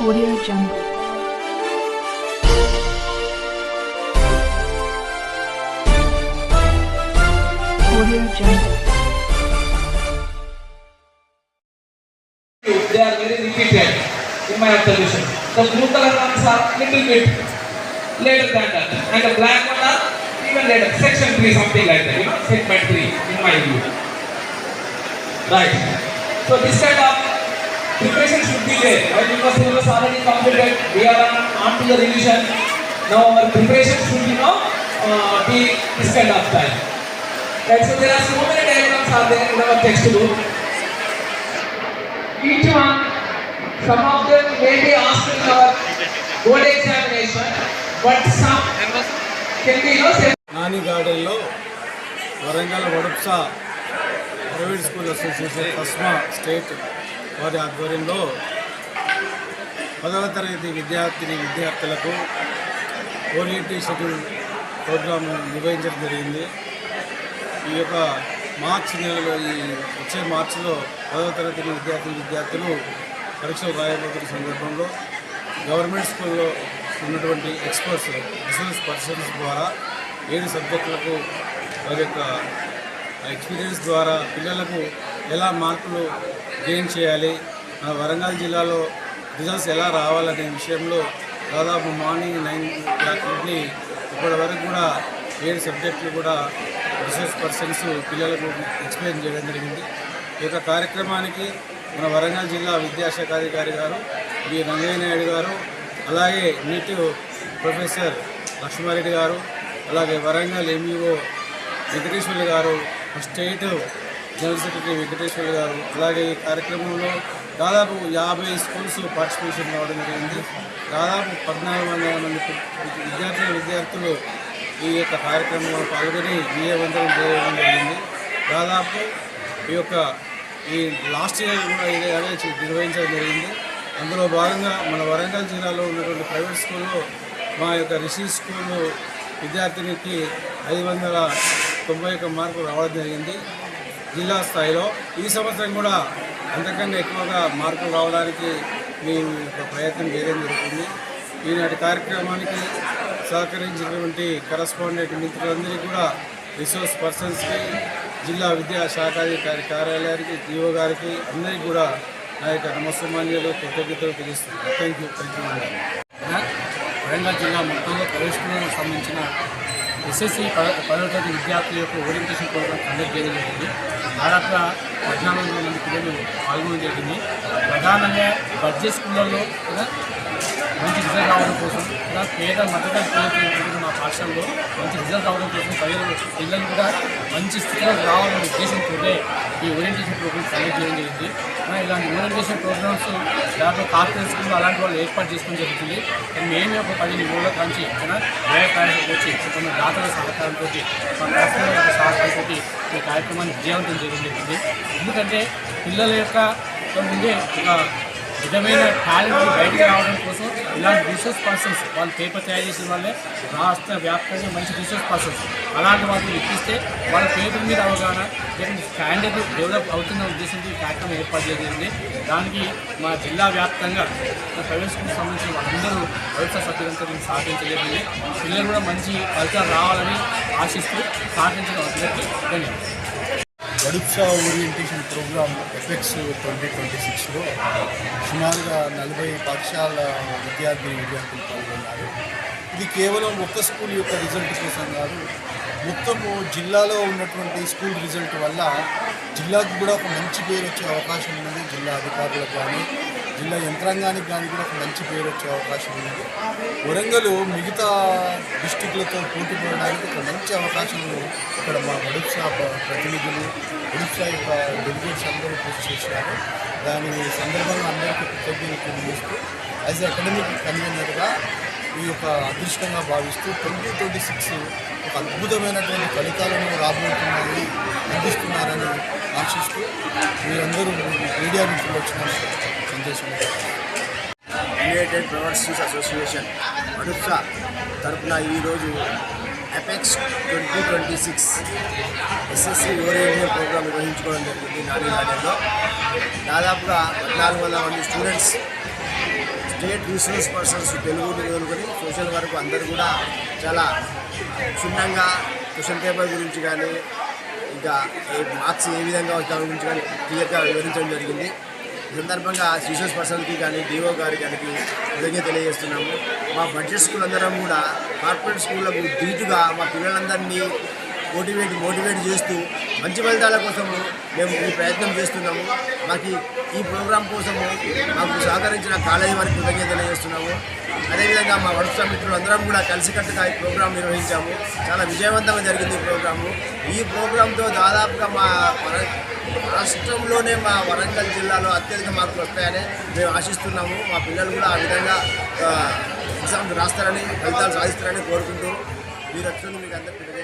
Audio Jungle. Audio Jungle. they are very repeated in my observation. The blue color ones are little bit later than that, and the black one are even later, section 3, something like that, you know, segment 3, in my view. Right. So this kind of preparation should be there, right? Because syllabus already completed, we are on, on to the revision. Now our preparation should, be now uh, be this kind of time. Right, so there are so many diagrams are there in our textbook each one, some of them may be asked in our board examination, but some can be, you know, say, Nani గార్డెన్లో వరంగల్ వడప్సా private school association ఫస్మా state వారి ఆధ్వర్యంలో పదవ తరగతి విద్యార్థిని విద్యార్థులకు orientation programme నిర్వహించడం జరిగింది. ఈ యొక్క మార్చి నెలలో ఈ వచ్చే మార్చిలో పదవ తరగతి విద్యార్థి విద్యార్థులు పరీక్షలు రాయబోతున్న సందర్భంలో గవర్నమెంట్ స్కూల్లో ఉన్నటువంటి ఎక్స్పర్ట్స్ బిజినెస్ పర్సన్స్ ద్వారా ఏడు సబ్జెక్టులకు వారి యొక్క ఎక్స్పీరియన్స్ ద్వారా పిల్లలకు ఎలా మార్కులు గెయిన్ చేయాలి? మన వరంగల్ జిల్లాలో బిజినెస్ ఎలా రావాలనే విషయంలో దాదాపు మార్నింగ్ నైన్ క్లాక్ నుండి ఇప్పటి వరకు కూడా ఏడు సబ్జెక్టులు కూడా రిసోర్స్ పర్సన్స్ పిల్లలకు ఎక్స్ప్లెయిన్ చేయడం జరిగింది. ఈ యొక్క కార్యక్రమానికి మన వరంగల్ జిల్లా విద్యాశాఖ అధికారి గారు బి. రంగయ్య నాయుడు గారు అలాగే నీటి ప్రొఫెసర్ లక్ష్మారెడ్డి గారు అలాగే వరంగల్ ఎంఈఓ వెంకటేశ్వర్లు గారు స్టేట్ జనరల్ సెక్రటరీ గారు. అలాగే ఈ కార్యక్రమంలో దాదాపు యాభై స్కూల్స్ పార్టిసిపేషన్ రావడం జరిగింది. దాదాపు పద్నాలుగు వందల మంది విద్యార్థులు విద్యార్థులు ఈ యొక్క కార్యక్రమంలో పాల్గొని విజయవంతం చేయడం జరిగింది. దాదాపు ఈ యొక్క ఈ లాస్ట్ ఇయర్ కూడా ఇదే అనేది నిర్వహించడం జరిగింది. అందులో భాగంగా మన వరంగల్ జిల్లాలో ఉన్నటువంటి ప్రైవేట్ స్కూల్లో మా యొక్క రిషి స్కూల్ విద్యార్థినికి ఐదు వందల తొంభై ఒక్క మార్కులు రావడం జరిగింది. జిల్లా స్థాయిలో ఈ సంవత్సరం కూడా అంతకన్నా ఎక్కువగా మార్కులు రావడానికి మేము ప్రయత్నం చేయడం జరుగుతుంది. ఈనాటి కార్యక్రమానికి సహకరించినటువంటి కరస్పాండెంట్ మిత్రులందరికీ కూడా రిసోర్స్ పర్సన్స్కి జిల్లా విద్యా శాఖాధికారి కార్యాలయానికి జీవో గారికి అందరికీ కూడా నా యొక్క నమస్సమాన్యాలు కృతజ్ఞతలు తెలుస్తున్నాను thank you thank you Warangal జిల్లా మొత్తంలో ప్రైవేట్ సంబంధించిన ఎస్ఎస్సి పదవ తరగతి విద్యార్థుల యొక్క ఓరియంటేషన్ ప్రోగ్రామ్ కండక్ట్ చేయడం జరిగింది. దాదాపుగా పద్నాలుగు వందల మంది పిల్లలు పాల్గొనడం జరిగింది. ప్రధానంగా బడ్జెట్ స్కూళ్ళల్లో కూడా మంచి రిజల్ట్ రావడం కోసం ఇలా పేద మద్దతు పిల్లలకి మా పాఠశాలలో మంచి రిజల్ట్ రావడం కోసం ప్రజలు పిల్లలు కూడా మంచి స్థితిలో రావాలనే ఉద్దేశంతో ఈ ఓరియంటేషన్ ప్రోగ్రామ్స్ కండక్ట్ చేయడం జరిగింది. ఇలాంటి ఓరియంటేషన్ ప్రోగ్రామ్స్ దాంట్లో కార్పొరేట్ కింద అలాంటి వాళ్ళు ఏర్పాటు చేసుకోవడం జరుగుతుంది. మేము ఒక పదిహేను ఊళ్ళ కాంచి ఇక్కడ వేరే కార్యక్రమం వచ్చి కొన్ని దాతల సహకారంతో మా రాష్ట్రాల యొక్క సహకారంతో ఈ కార్యక్రమాన్ని విజయవంతం చేయడం జరిగింది ఎందుకంటే పిల్లల యొక్క ముందే ఒక నిజమైన టాలెంట్ బయటకు రావడం కోసం ఇలాంటి రిసోర్స్ పర్సన్స్ వాళ్ళు పేపర్ తయారు చేసిన వాళ్ళే రాష్ట్ర వ్యాప్తంగా మంచి రిసోర్స్ పర్సన్స్ అలాంటి వాళ్ళని ఇప్పిస్తే వాళ్ళ పేపర్ మీద అవగాహన స్టాండర్డ్ డెవలప్ అవుతున్న ఉద్దేశంతో ఈ కార్యక్రమం ఏర్పాటు చేయగలిగింది దానికి మా జిల్లా వ్యాప్తంగా ప్రైవేట్ స్కూల్కి సంబంధించిన వాళ్ళందరూ ప్రభుత్వ సభ్యులంతా దీన్ని సహకరించలేదు పిల్లలు కూడా మంచి ఫలితాలు రావాలని ఆశిస్తూ సహకరించిన అందరికీ ధన్యవాదాలు. వడుప్సా orientation program apex twenty twenty సిక్స్లో సుమారుగా నలభై పాఠశాల విద్యార్థి విద్యార్థులు పాల్గొన్నారు. ఇది కేవలం ఒక్క స్కూల్ యొక్క రిజల్ట్ కోసం కాదు మొత్తము జిల్లాలో ఉన్నటువంటి స్కూల్ రిజల్ట్ వల్ల జిల్లాకు కూడా ఒక మంచి పేరు వచ్చే అవకాశం ఉంది జిల్లా అధికారులకు కానీ జిల్లా యంత్రాంగానికి కానీ కూడా ఒక మంచి పేరు వచ్చే అవకాశం ఉంది. వరంగల్ మిగతా డిస్టిక్లతో పోటీ పడడానికి ఒక మంచి అవకాశం ఇక్కడ మా ఒడిశా ప్రతినిధులు ఒడిశా యొక్క డెలిగేట్స్ అందరూ కృషి చేశారు. దాని సందర్భంగా అందరికీ కృతజ్ఞతలు తెలియజేస్తూ యాజ్ అకాడమిక్ కన్వీనర్గా ఈ యొక్క అదృష్టంగా భావిస్తూ ట్వంటీ ట్వంటీ సిక్స్ ఒక అద్భుతమైనటువంటి ఫలితాలను రాబోతున్నాయి అందిస్తున్నారని ఆశిస్తూ మీరందరూ మీడియా నుంచి వచ్చిన యునైటెడ్ ప్రవర్సీస్ అసోసియేషన్ అడుసా తరపున ఈరోజు apex twenty twenty six SSC orientation program నిర్వహించుకోవడం జరిగింది నాని గార్డెన్లో దాదాపుగా పద్నాలుగు వందల మంది students state resource persons Telugu మొదలుకొని సోషల్ వరకు అందరూ కూడా చాలా క్షుణ్ణంగా క్వశ్చన్ పేపర్ గురించి కానీ ఇంకా మార్క్స్ ఏ విధంగా దాని గురించి కానీ క్లియర్గా వివరించడం జరిగింది. సందర్భంగా రీసోర్స్ పర్సన్కి కానీ డిఓ గారికి కానీ విధంగా తెలియజేస్తున్నాము. మా బడ్జెట్ స్కూల్ అందరం కూడా కార్పొరేట్ స్కూళ్ళకు ధీటుగా మా పిల్లలందరినీ మోటివేట్ మోటివేట్ చేస్తూ మంచి ఫలితాల కోసము మేము ఈ ప్రయత్నం చేస్తున్నాము. మాకు ఈ- ప్రోగ్రాం కోసము మాకు సహకరించిన కాలేజీ వారికి కృతజ్ఞత తెలియజేస్తున్నాము. అదేవిధంగా మా వరుస మిత్రులు అందరం కూడా కలిసికట్టుగా ఈ ప్రోగ్రాం నిర్వహించాము. చాలా విజయవంతంగా జరిగింది ఈ ప్రోగ్రాము. ఈ ప్రోగ్రాంతో దాదాపుగా మా వర- రాష్ట్రంలోనే మా వరంగల్ జిల్లాలో అత్యధిక మార్కులు వస్తాయని మేము ఆశిస్తున్నాము. మా పిల్లలు కూడా ఆ విధంగా ఎగ్జామ్స్ రాస్తారని ఫలితాలు సాధిస్తారని కోరుకుంటూ మీరు వచ్చినందుకు మీకు అందరికీ